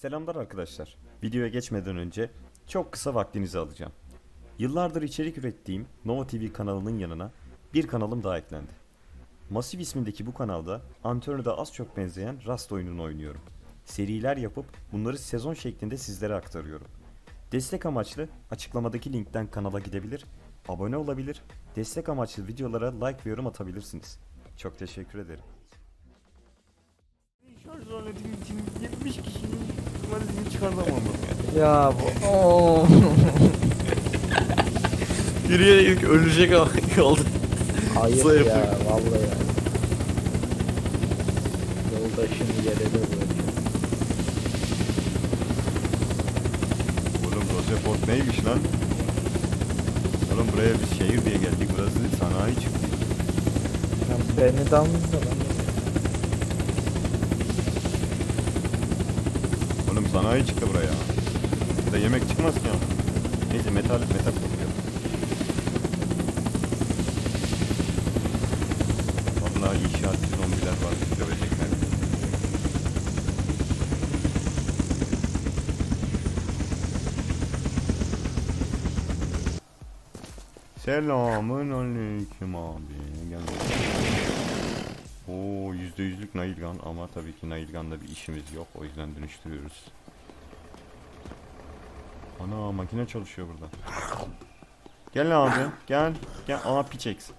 Selamlar arkadaşlar. Videoya geçmeden önce çok kısa vaktinizi alacağım. Yıllardır içerik ürettiğim Nova TV kanalının yanına bir kanalım daha eklendi. Masif ismindeki bu kanalda Antonio'da az çok benzeyen Rust oyununu oynuyorum. Seriler yapıp bunları sezon şeklinde sizlere aktarıyorum. Destek amaçlı açıklamadaki linkten kanala gidebilir, abone olabilir, destek amaçlı videolara like ve yorum atabilirsiniz. Çok teşekkür ederim. Şarj aletim için 70 kişinin valizini çıkartamam Ya bu Oo. Yürüyerek ölecek ama yolda. Hayır Zayıf. ya vallahi ya. Yoldaşını yere de bırakıyor. Oğlum Rosefort neymiş lan? Oğlum buraya biz şehir diye geldik. Burası sanayi çıktı. Ya beni de almışsın lan. Oğlum sanayi çıktı buraya. Burada yemek çıkmaz ki ama. Neyse metal metal topluyor. Vallahi inşaatçı zombiler var. Dövecekler. Selamın aleyküm abi. Gel. Oo yüzde yüzlük Nailgan ama tabii ki Nailgan'da bir işimiz yok. O yüzden dönüştürüyoruz. Ana makine çalışıyor burada. Gel abi gel. Gel aa piçeks.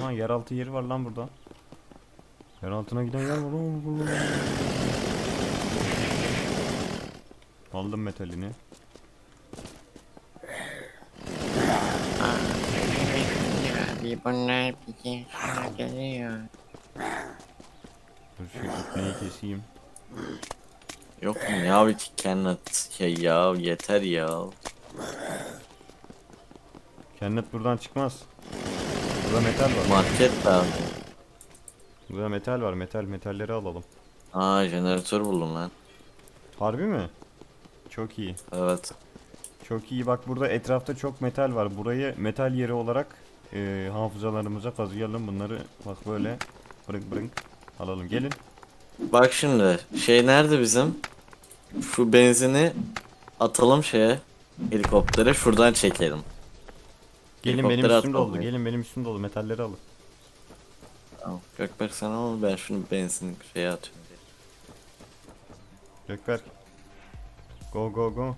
Aman yeraltı yeri var lan burada. Yer altına giden yer var. Aldım metalini. Abi bunlar bizi sana geliyor. Dur şu ipneyi keseyim. Yok mu ya bir kennet şey ya yeter ya. Kennet buradan çıkmaz. Burada metal var. Market lazım. Burada metal var. Metal metalleri alalım. Aa jeneratör buldum lan. Harbi mi? Çok iyi. Evet. Çok iyi. Bak burada etrafta çok metal var. Burayı metal yeri olarak e, hafızalarımıza kazıyalım. Bunları bak böyle brınk brınk alalım. Gelin. Bak şimdi şey nerede bizim? Şu benzini atalım şeye helikoptere şuradan çekelim. Gelin benim Helikoptere üstüm atalım dolu. ya. Gelin benim üstüm dolu. Metalleri alın. Tamam. Gökberk sen al ben şunu benzin şeye atıyorum. Gökberk. Go go go.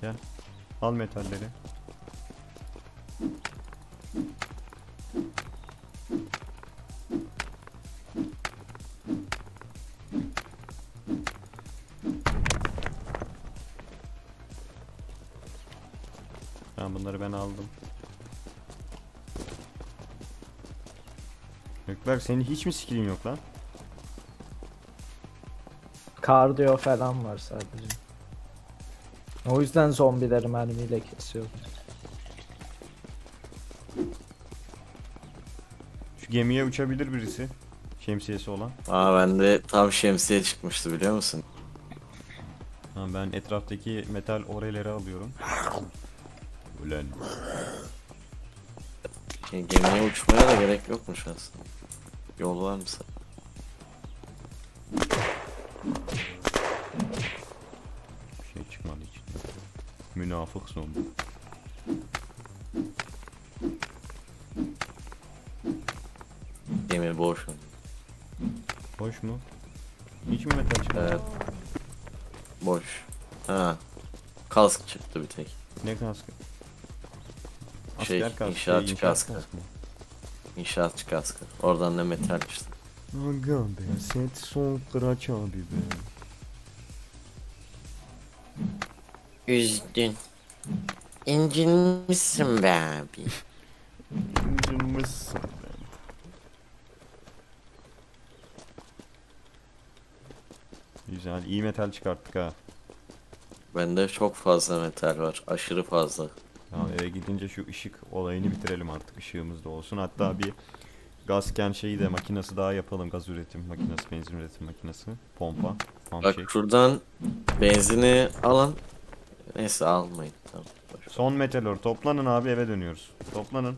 Gel. Al metalleri. Tamam bunları ben aldım. Gökberk senin hiç mi skillin yok lan? Kardiyo falan var sadece. O yüzden zombileri mermiyle kesiyor. Gemiye uçabilir birisi. Şemsiyesi olan. Aa bende tam şemsiye çıkmıştı biliyor musun? Ha, ben etraftaki metal oreleri alıyorum. Ulan. Şey, gemiye uçmaya da gerek yokmuş aslında. Yol var mı sen? Bir şey çıkmadı içinden. Münafık zombi. Boş mu? Boş mu? Hiç mi metal çıkmadı? Evet. Boş. Ha. Kask çıktı bir tek. Ne kaskı? Şey, Asker kaskı, inşaatçı inşaat kaskı. mı? İnşaatçı kaskı. Oradan da metal işte. Aga be set son kıraç abi be. Üzdün. İncinmişsin be abi. İncinmişsin ben. Güzel iyi metal çıkarttık ha. Bende çok fazla metal var. Aşırı fazla. Tamam eve gidince şu ışık olayını bitirelim artık. Işığımız da olsun. Hatta bir gazken şeyi de makinesi daha yapalım. Gaz üretim makinesi, benzin üretim makinesi. Pompa. Pump Bak shake. şuradan benzini alın. Neyse almayın. Tamam. boş ver. Son meteor. Toplanın abi eve dönüyoruz. Toplanın.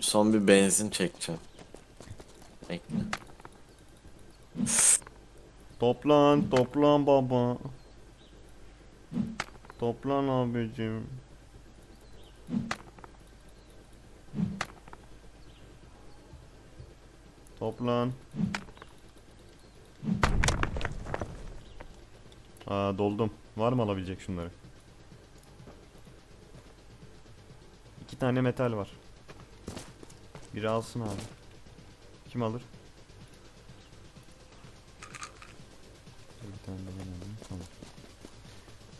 Son bir benzin çekeceğim. Toplan, toplan baba. Toplan abicim. Toplan. Aa doldum. Var mı alabilecek şunları? İki tane metal var. Biri alsın abi. Kim alır?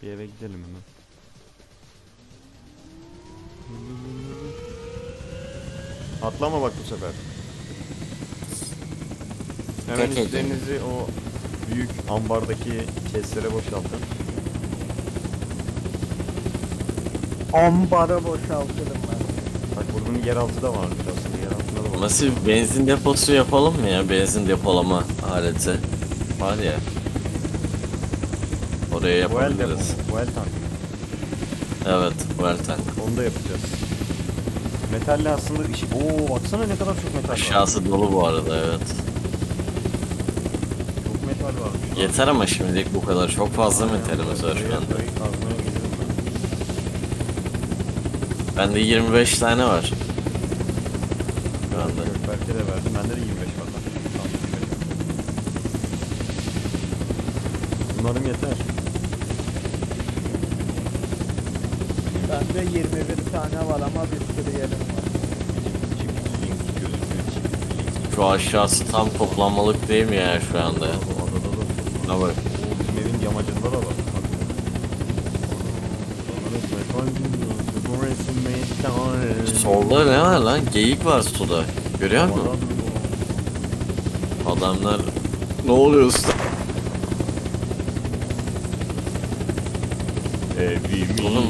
Bir eve gidelim hemen. Atlama bak bu sefer. Hemen Peki. üstlerinizi o büyük ambardaki keslere boşaltın. Ambarı boşaltırım ben. Bak bunun yeraltı da varmış aslında. Yeraltında da var. Nasıl benzin deposu yapalım mı ya? Benzin depolama aleti. Var ya. Oraya Fuel depo. yapabiliriz. Fuel tank. Evet, fuel tank. Onu da yapacağız. Metalle aslında işi... Oo baksana ne kadar çok metal var. Aşağısı dolu bu arada evet. Çok metal varmış. Yeter ama şimdilik bu kadar. Çok fazla metalimiz var şu anda. kazmaya gelirim ben. Bende 25 tane var. Şu anda. Gökberk'e de verdim. Bende de 25 var. Tamam, 25 var. Umarım yeter. Bende 21 tane var ama bir sürü yerim var. Şu aşağısı tam toplanmalık değil mi ya şu anda? Adada da. Ne bak. Bizim evin yamacında da var. Bak. Solda ne var lan? Geyik var suda. Görüyor musun? Adamlar... Ne oluyor usta? Evimiz Oğlum,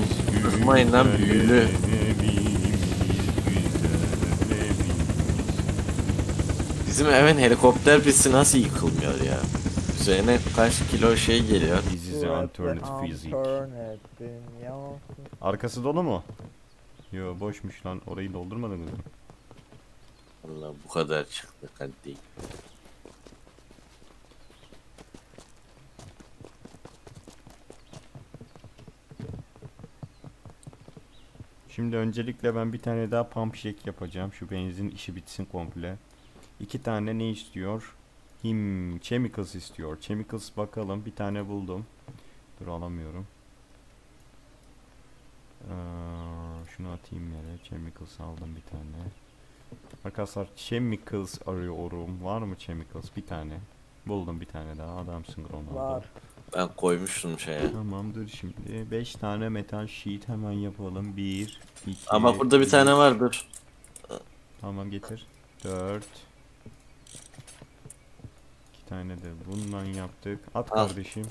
kızmayın lan, büyülü. Bizim evin helikopter pisti nasıl yıkılmıyor ya? Üzerine kaç kilo şey geliyor. This is the alternate physics. Alternate dünya. Arkası dolu mu? Yo boşmuş lan. Orayı doldurmadın mı? Allah bu kadar çıktı hadi. Şimdi öncelikle ben bir tane daha pump jack yapacağım. Şu benzin işi bitsin komple. İki tane ne istiyor? Him chemicals istiyor. Chemicals bakalım. Bir tane buldum. Dur alamıyorum. Ee, şunu atayım yere. Chemicals aldım bir tane. Arkadaşlar chemicals arıyorum. Var mı chemicals? Bir tane. Buldum bir tane daha. Adamsın Ronaldo. Var. Ben koymuştum şeye. Tamamdır şimdi. 5 tane metal sheet hemen yapalım. 1 2 Ama burada bir tane var dur. Tamam getir. 4 2 tane de bundan yaptık. At Al. kardeşim.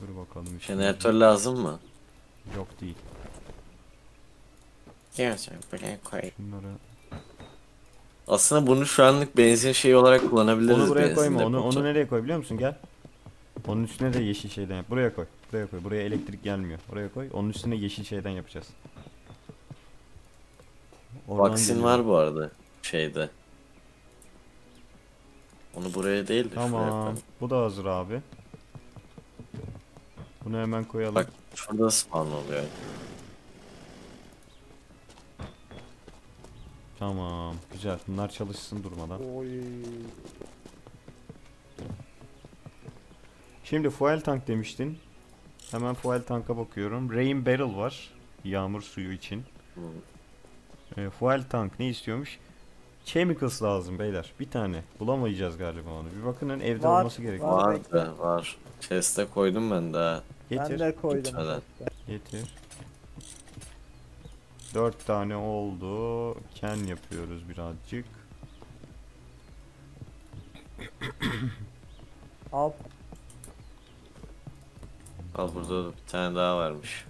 Dur bakalım. işte. Jeneratör lazım mı? Yok değil. Diyorsun buraya koy. Şunları. Aslında bunu şu anlık benzin şeyi olarak kullanabiliriz. Onu buraya koyma. Onu onu nereye koy biliyor musun? Gel. Onun üstüne de yeşil şeyden yap. Buraya koy. Buraya koy. Buraya elektrik gelmiyor. Oraya koy. Onun üstüne yeşil şeyden yapacağız. Oradan Vaksin geliyor. var bu arada şeyde. Onu buraya değil de şuraya Tamam. Bu da hazır abi. Bunu hemen koyalım. Bak şurada spawn oluyor. Tamam. Güzel. Bunlar çalışsın durmadan. Oy. Şimdi fuel tank demiştin. Hemen fuel tanka bakıyorum. Rain barrel var. Yağmur suyu için. E, fuel tank ne istiyormuş? Chemicals lazım beyler. Bir tane. Bulamayacağız galiba onu. Bir bakının evde Var, olması gerekiyor. var. Var var. Chest'e koydum ben daha. Getir. Ben de koydum. Lütfen. Getir. Dört tane oldu. Ken yapıyoruz birazcık. Al. Al burada bir tane daha varmış.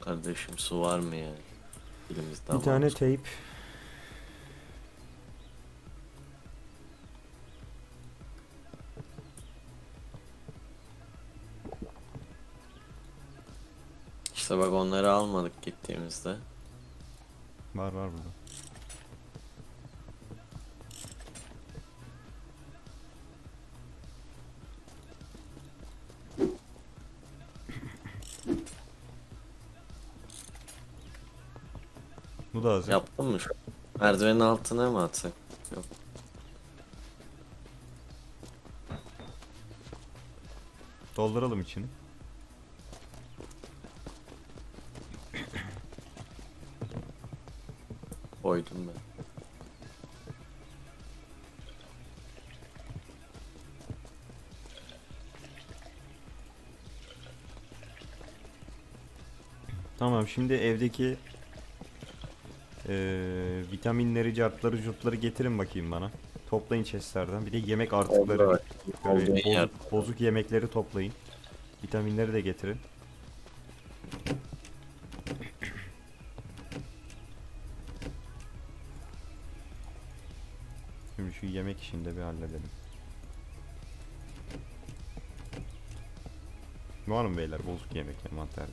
Kardeşim su var mı ya? Elimizde Bir tane teyp. İşte bak onları almadık gittiğimizde. Var var burada. Merdivenin altına mı atsak? Yok. Dolduralım içini. Koydum ben. Tamam şimdi evdeki eee vitaminleri, cartları, curtları getirin bakayım bana. Toplayın chestlerden. Bir de yemek artıkları. Oldu, Böyle bozuk yemekleri toplayın. Vitaminleri de getirin. Şimdi şu yemek işini de bir halledelim. Var mı beyler bozuk yemek envanterde?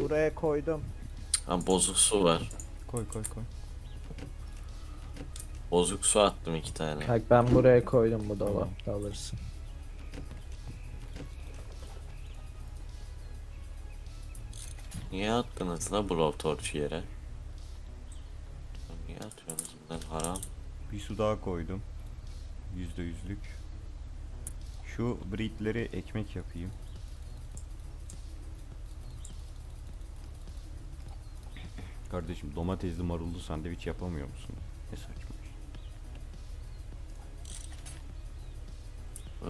Buraya koydum. Ha bozuk su var. Koy koy koy. Bozuk su attım iki tane. Bak ben buraya koydum bu dolapta alırsın. Niye attınız la blow torch'u yere? Niye atıyorsunuz bunlar haram? Bir su daha koydum. Yüzde yüzlük. Şu breedleri ekmek yapayım. Kardeşim domatesli marullu sandviç yapamıyor musun? Ne saçma. iş.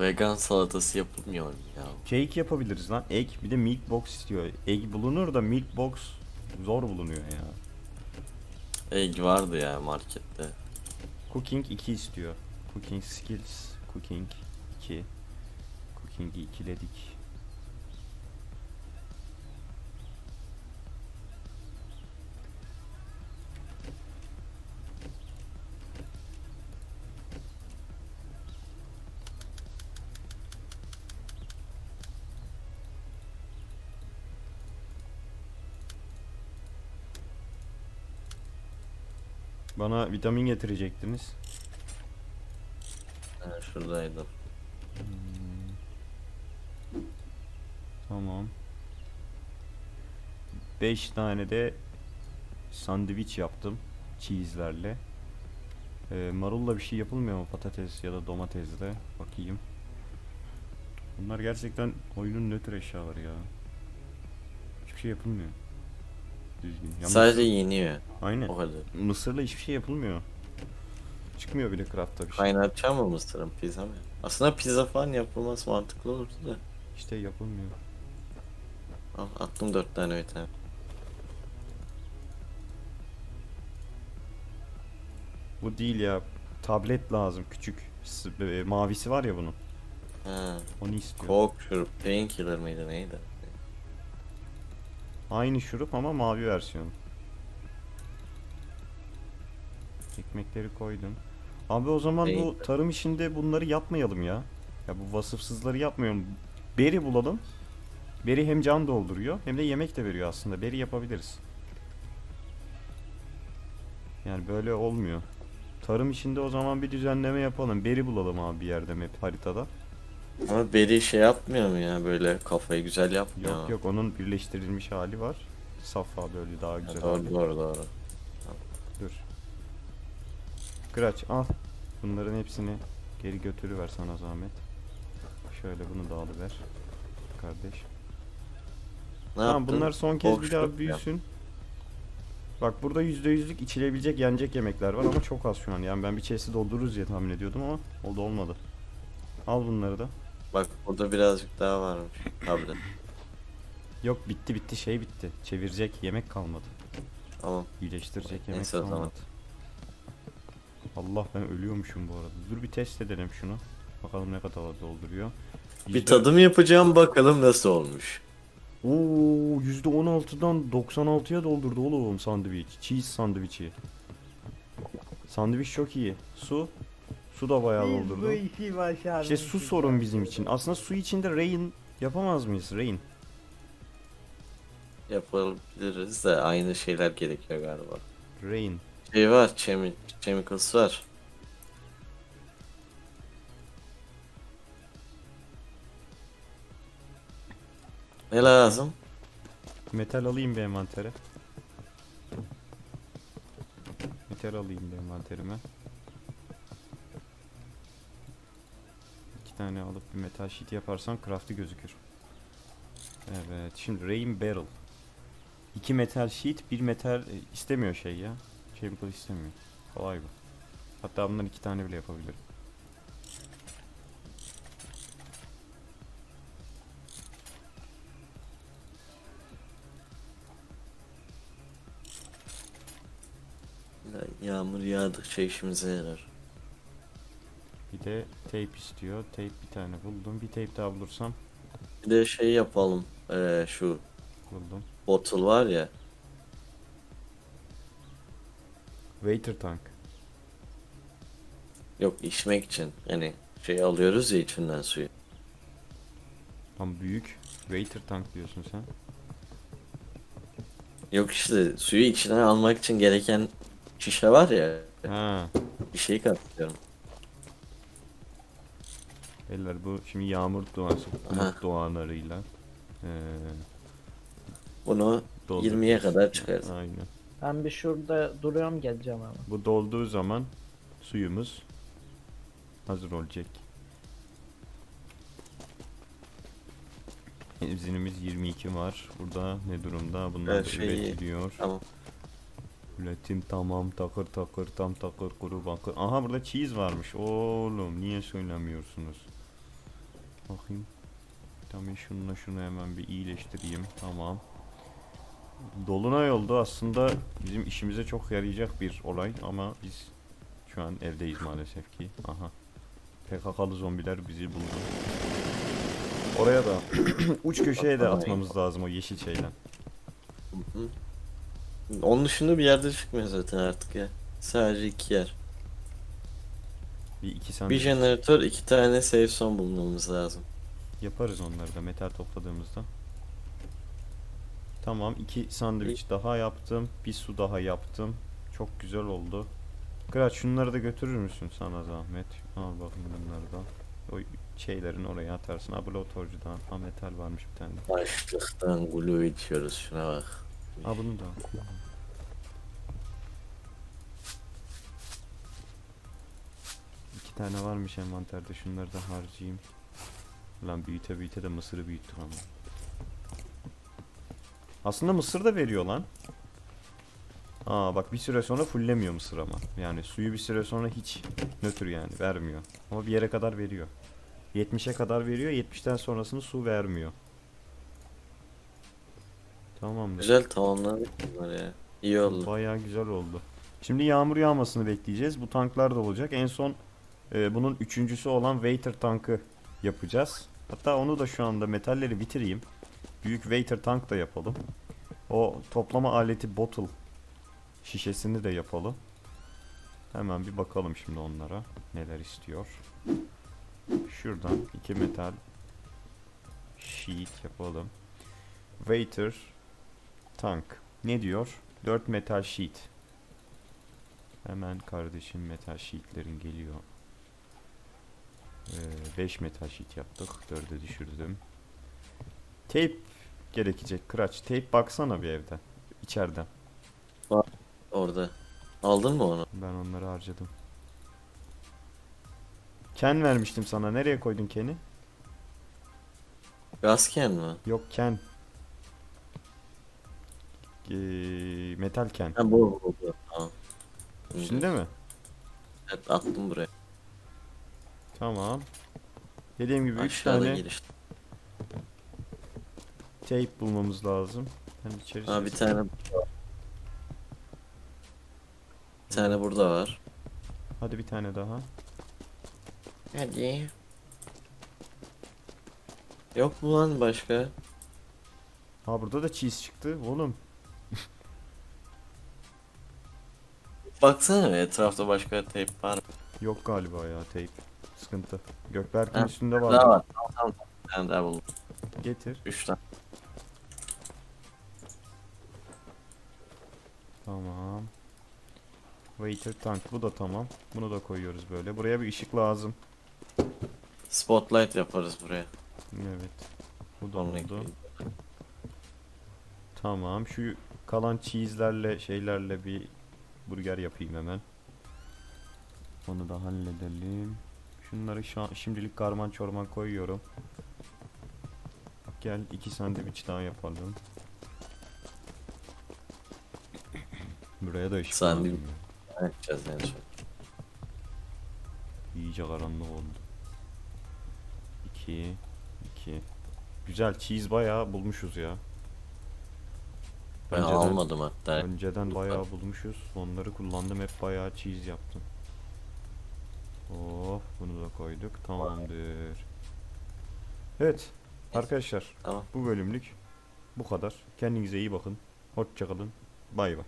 Vegan salatası yapılmıyor mu ya? Cake yapabiliriz lan. Egg bir de milk box istiyor. Egg bulunur da milk box zor bulunuyor ya. Egg vardı ya markette. Cooking 2 istiyor. Cooking skills. Cooking 2. Cooking'i ikiledik. Bana vitamin getirecektiniz. Ha, şuradaydı. Tamam. 5 tane de sandviç yaptım cheese'lerle. Ee, marulla bir şey yapılmıyor mu patates ya da domatesle? Bakayım. Bunlar gerçekten oyunun nötr eşyaları ya. Hiçbir şey yapılmıyor. Düzgün. Ya Sadece yeniyor. Aynen. O kadar. Mısırla hiçbir şey yapılmıyor. Çıkmıyor bile craft'ta bir şey. Kaynatacağım mı mısırın pizza mı? Aslında pizza falan yapılması mantıklı olurdu da. İşte yapılmıyor. Al, attım dört tane bir tane. Bu değil ya. Tablet lazım küçük. S- e, Mavisi var ya bunun. Ha. Onu istiyor. Coke painkiller mıydı neydi? Aynı şurup ama mavi versiyonu. Ekmekleri koydum. Abi o zaman bu tarım işinde bunları yapmayalım ya. Ya bu vasıfsızları yapmayalım. Beri bulalım. Beri hem can dolduruyor hem de yemek de veriyor aslında. Beri yapabiliriz. Yani böyle olmuyor. Tarım işinde o zaman bir düzenleme yapalım. Beri bulalım abi bir yerde map haritada. Ama Beri şey yapmıyor mu ya böyle kafayı güzel yapmıyor Yok mu? yok onun birleştirilmiş hali var. Safa böyle daha Ha, güzel doğru hali. doğru doğru. Dur. Kıraç al. Bunların hepsini geri götürüver sana zahmet. Şöyle bunu da alıver. Kardeş. Ne tamam yaptın? bunlar son kez bir Boşluk daha büyüsün. Bak burada %100'lük içilebilecek yenecek yemekler var ama çok az şu an. Yani ben bir chest'i doldururuz diye tahmin ediyordum ama o da olmadı. Al bunları da. Bak burada birazcık daha varmış. Tablet. Yok bitti bitti şey bitti. Çevirecek yemek kalmadı. Tamam. İyileştirecek yemek Neyse kalmadı. Allah ben ölüyormuşum bu arada. Dur bir test edelim şunu. Bakalım ne kadar dolduruyor. Bir tadım yapacağım bakalım nasıl olmuş. Oo %16'dan 96'ya doldurdu oğlum sandviç. Cheese sandviçi. Sandviç çok iyi. Su. Su da bayağı doldurdu. işi başardık. İşte su sorun bizim için. Aslında su içinde rain yapamaz mıyız? Rain. yapabiliriz de aynı şeyler gerekiyor galiba. Rain. Şey var, chemi chemicals var. Ne lazım? Metal alayım bir envantere. Metal alayım bir envanterime. Tane alıp bir metal sheet yaparsan craft'ı gözükür. Evet, şimdi Rain Barrel. İki metal sheet, bir metal e, istemiyor şey ya. Chemical istemiyor. Kolay bu. Hatta bundan iki tane bile yapabilirim. Yağmur yağdıkça işimize yarar. Bir de tape istiyor. Tape bir tane buldum. Bir tape daha bulursam Bir de şey yapalım. Ee, şu buldum. bottle var ya. Waiter tank. Yok içmek için. Yani şey alıyoruz ya içinden suyu. Tam büyük. Waiter tank diyorsun sen. Yok işte suyu içine almak için gereken şişe var ya. Ha. Bir şey katlıyorum. Beyler bu şimdi yağmur duası, Aha. umut dualarıyla eee Bunu dolduracağız. 20'ye kadar çıkarız. Aynen. Ben bir şurada duruyorum geleceğim ama. Bu dolduğu zaman suyumuz hazır olacak. Benzinimiz 22 var. Burada ne durumda? Bunlar Her da şey iyi. üretiliyor. Tamam. Üretim tamam takır takır tam takır kuru bakır. Aha burada cheese varmış. Oğlum niye söylemiyorsunuz? Bakayım. Tamam şununla şunu hemen bir iyileştireyim. Tamam. Dolunay oldu aslında bizim işimize çok yarayacak bir olay ama biz şu an evdeyiz maalesef ki. Aha. PKK'lı zombiler bizi buldu. Oraya da uç köşeye de atmamız lazım o yeşil hı. Onun dışında bir yerde çıkmıyor zaten artık ya. Sadece iki yer. Bir iki Bir sandviç jeneratör, iki tane safe zone bulmamız lazım. yaparız onları da metal topladığımızda. Tamam iki sandviç daha yaptım. Bir su daha yaptım. Çok güzel oldu. Kıraç şunları da götürür müsün sana zahmet? Al bakayım bunları da. O şeylerin oraya atarsın. Ha blowtorcudan. Ha metal varmış bir tane. Başlıktan glue içiyoruz şuna bak. Ha bunu da. Tane varmış envanterde. Şunları da harcayayım. Lan büyüte büyüte de mısırı büyüttük ama. Aslında mısır da veriyor lan. Aa bak bir süre sonra fullemiyor mısır ama. Yani suyu bir süre sonra hiç nötr yani vermiyor. Ama bir yere kadar veriyor. 70'e kadar veriyor. 70'ten sonrasını su vermiyor. Tamamdır. Güzel tamamladık bunları ya. İyi oldu. Bayağı güzel oldu. Şimdi yağmur yağmasını bekleyeceğiz. Bu tanklar da olacak. En son e, bunun üçüncüsü olan Waiter tankı yapacağız. Hatta onu da şu anda metalleri bitireyim. Büyük Waiter tank da yapalım. O toplama aleti bottle şişesini de yapalım. Hemen bir bakalım şimdi onlara. Neler istiyor. Şuradan iki metal sheet yapalım. Waiter tank. Ne diyor? 4 metal sheet. Hemen kardeşim metal sheetlerin geliyor. 5 metal sheet yaptık. 4'e düşürdüm. Tape gerekecek. Kıraç. Tape baksana bir evde. İçeriden. Orada. Aldın mı onu? Ben onları harcadım. Ken vermiştim sana. Nereye koydun Ken'i? Gasken mi? Yok Ken. Ee, metal Ken. Ha bu bu bu. Tamam. Üstünde mi? Evet attım buraya. Tamam. Dediğim gibi 3 Aşağıda tane giriş. tape bulmamız lazım. Hem içerisi Ha bir tane bir tane burada var. Hadi bir tane daha. Hadi. Yok mu lan başka? Ha burada da cheese çıktı oğlum. Baksana etrafta başka tape var mı? Yok galiba ya tape. Sıkıntı. Gökberk'in Ha, üstünde Daha var. var. Tamam tamam. Bir tane daha buldum. Getir. Üç tane. Tamam. Waiter tank bu da tamam. Bunu da koyuyoruz böyle. Buraya bir ışık lazım. Spotlight yaparız buraya. Evet. Bu da Sonra oldu. ekleyelim. Tamam. Şu kalan cheese'lerle şeylerle bir burger yapayım hemen. Onu da halledelim. Şunları şu an, şimdilik karman çorman koyuyorum. Gel iki sandviç daha yapalım. Buraya da ışık Sandviç. Ne yapacağız en son? İyice karanlık oldu. 2 2 Güzel cheese bayağı bulmuşuz ya. Ben Önceden- almadım hatta. Önceden bayağı bulmuşuz. Onları kullandım hep bayağı cheese yaptım. Oh bunu da koyduk. Tamamdır. Evet arkadaşlar Tamam. bu bölümlük bu kadar. Kendinize iyi bakın. Hoşçakalın. Bay bay.